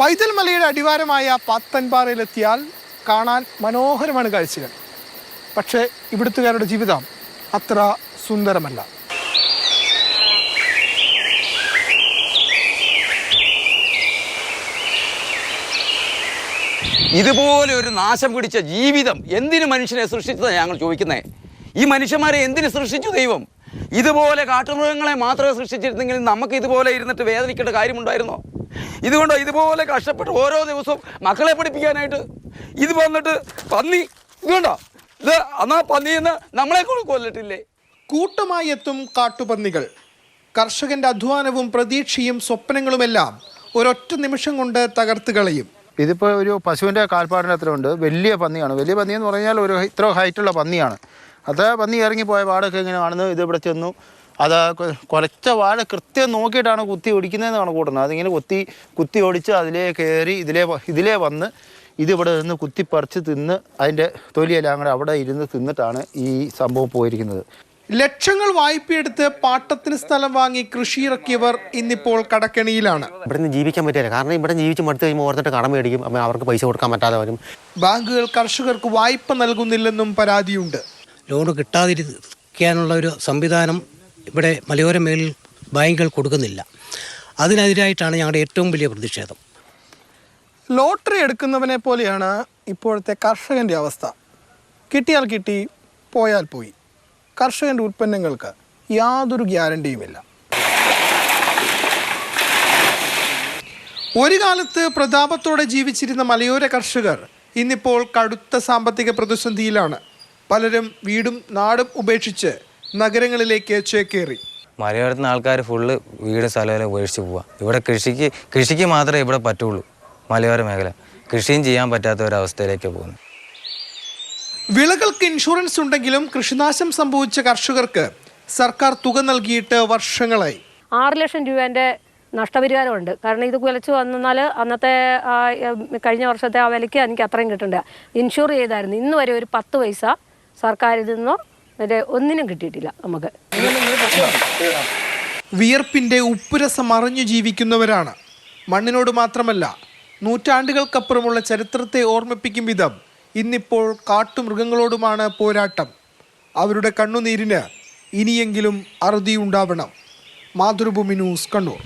പൈതൽ മലയുടെ അടിവാരമായ പാത്തൻപാറയിലെത്തിയാൽ കാണാൻ മനോഹരമാണ് കാഴ്ചകൾ. പക്ഷേ ഇവിടുത്തുകാരുടെ ജീവിതം അത്ര സുന്ദരമല്ല. ഇതുപോലെ ഒരു നാശം പിടിച്ച ജീവിതം എന്തിനു മനുഷ്യനെ സൃഷ്ടിച്ചതാണ് ഞങ്ങൾ ചോദിക്കുന്നത് ഈ മനുഷ്യന്മാരെ എന്തിനു സൃഷ്ടിച്ചു ദൈവം? ഇതുപോലെ കാട്ടുമൃഗങ്ങളെ മാത്രമേ സൃഷ്ടിച്ചിരുന്നെങ്കിൽ നമുക്ക് ഇതുപോലെ ഇരുന്നിട്ട് വേദനിക്കേണ്ട കാര്യമുണ്ടായിരുന്നോ? ഇതുകൊണ്ടോ ഇതുപോലെ കഷ്ടപ്പെട്ട് ഓരോ ദിവസവും മക്കളെ പഠിപ്പിക്കാനായിട്ട് ഇത് വന്നിട്ട് പന്നി ഇതുകൊണ്ടോ? ഇത് എന്നാ പന്നിന്ന് നമ്മളെ കൊണ്ട് കൊല്ലിട്ടില്ലേ കൂട്ടമായി എത്തും കാട്ടുപന്നികൾ. കർഷകന്റെ അധ്വാനവും പ്രതീക്ഷയും സ്വപ്നങ്ങളുമെല്ലാം ഒരൊറ്റ നിമിഷം കൊണ്ട് തകർത്ത് കളയും. ഇതിപ്പോൾ ഒരു പശുവിന്റെ കാൽപ്പാടിന് അത്ര ഉണ്ട്. വലിയ പന്നിയാണ്. വലിയ പന്നി എന്ന് പറഞ്ഞാൽ ഒരു ഇത്ര ഹൈറ്റുള്ള പന്നിയാണ്. അത് പന്നി ഇറങ്ങിപ്പോയ പാടൊക്കെ ഇങ്ങനെ ആണെന്ന് ഇത് ഇവിടെ ചെന്നു. അത് കുറച്ച കുലച്ച വാഴ കൃത്യം നോക്കിയിട്ടാണ് കുത്തി ഒടിക്കുന്നതെന്നാണ് കൂട്ടുന്നത്. അതിങ്ങനെ കുത്തി കുത്തി ഓടിച്ച് അതിലേ കയറി ഇതിലേ ഇതിലേ വന്ന് ഇതിവിടെ നിന്ന് കുത്തിപ്പറിച്ച് തിന്ന് അതിന്റെ തൊലിയെല്ലാം കൂടെ അവിടെ ഇരുന്ന് തിന്നിട്ടാണ് ഈ സംഭവം പോയിരിക്കുന്നത്. ലക്ഷങ്ങൾ വായ്പയെടുത്ത് പാട്ടത്തിന് സ്ഥലം വാങ്ങി കൃഷി ഇറക്കിയവർ ഇന്നിപ്പോൾ കടക്കെണിയിലാണ്. ഇവിടെ നിന്ന് ജീവിക്കാൻ പറ്റില്ല. കാരണം ഇവിടെ ജീവിച്ച് മടുത്ത് കഴിയുമ്പോൾ ഓർത്തിട്ട് കടം മേടിക്കും. അപ്പം അവർക്ക് പൈസ കൊടുക്കാൻ പറ്റാതെ വരും. ബാങ്കുകൾ കർഷകർക്ക് വായ്പ നൽകുന്നില്ലെന്നും പരാതിയുണ്ട്. ലോൺ കിട്ടാതിരിക്കാനുള്ള ഒരു സംവിധാനം ഇവിടെ മലയോര മേളിൽ ബാങ്കുകൾ കൊടുക്കുന്നില്ല. അതിനെതിരായിട്ടാണ് ഞങ്ങളുടെ ഏറ്റവും വലിയ പ്രതിഷേധം. ലോട്ടറി എടുക്കുന്നവനെ പോലെയാണ് ഇപ്പോഴത്തെ കർഷകന്റെ അവസ്ഥ. കിട്ടിയാൽ കിട്ടി പോയാൽ പോയി. കർഷകന്റെ ഉൽപ്പന്നങ്ങൾക്ക് യാതൊരു ഗ്യാരണ്ടിയുമില്ല. ഒരു കാലത്ത് പ്രതാപത്തോടെ ജീവിച്ചിരുന്ന മലയോര കർഷകർ ഇന്നിപ്പോൾ കടുത്ത സാമ്പത്തിക പ്രതിസന്ധിയിലാണ്. പലരും വീടും നാടും ഉപേക്ഷിച്ച് നഗരങ്ങളിലേക്ക് ചേക്കേറി. മലയോരത്തിന് ആൾക്കാർ ഫുള്ള് വീട് സ്ഥലമെല്ലാം ഉപേക്ഷിച്ച് പോവാ. ഇവിടെ കൃഷിക്ക് കൃഷിക്ക് മാത്രമേ ഇവിടെ പറ്റുള്ളൂ മലയോര മേഖല. കൃഷിയും ചെയ്യാൻ പറ്റാത്ത ഒരവസ്ഥയിലേക്ക് പോകുന്നു. വിളകൾക്ക് ഇൻഷുറൻസ് ഉണ്ടെങ്കിലും കൃഷിനാശം സംഭവിച്ച കർഷകർക്ക് സർക്കാർ തുക നൽകിയിട്ട് വർഷങ്ങളായി. ആറ് ലക്ഷം രൂപേന്റെ നഷ്ടപരിഹാരമുണ്ട്. കാരണം ഇത് കുലച്ചു വന്നാൽ അന്നത്തെ ആ, കഴിഞ്ഞ വർഷത്തെ ആ വിലയ്ക്ക് എനിക്ക് അത്രയും കിട്ടണ്ട. ഇൻഷുർ ചെയ്തായിരുന്നു. ഇന്ന് വരെ ഒരു പത്ത് പൈസ സർക്കാരിൽ നിന്നോ മറ്റേ ഒന്നിനും കിട്ടിയിട്ടില്ല നമുക്ക്. വിയർപ്പിന്റെ ഉപ്പുരസം അറിഞ്ഞു ജീവിക്കുന്നവരാണ്. മണ്ണിനോട് മാത്രമല്ല നൂറ്റാണ്ടുകൾക്കപ്പുറമുള്ള ചരിത്രത്തെ ഓർമ്മിപ്പിക്കും വിധം ഇന്നിപ്പോൾ കാട്ടുമൃഗങ്ങളോടുമാണ് പോരാട്ടം. അവരുടെ കണ്ണുനീരിന് ഇനിയെങ്കിലും അറുതിയുണ്ടാവണം. മാതൃഭൂമി ന്യൂസ് കണ്ണൂർ.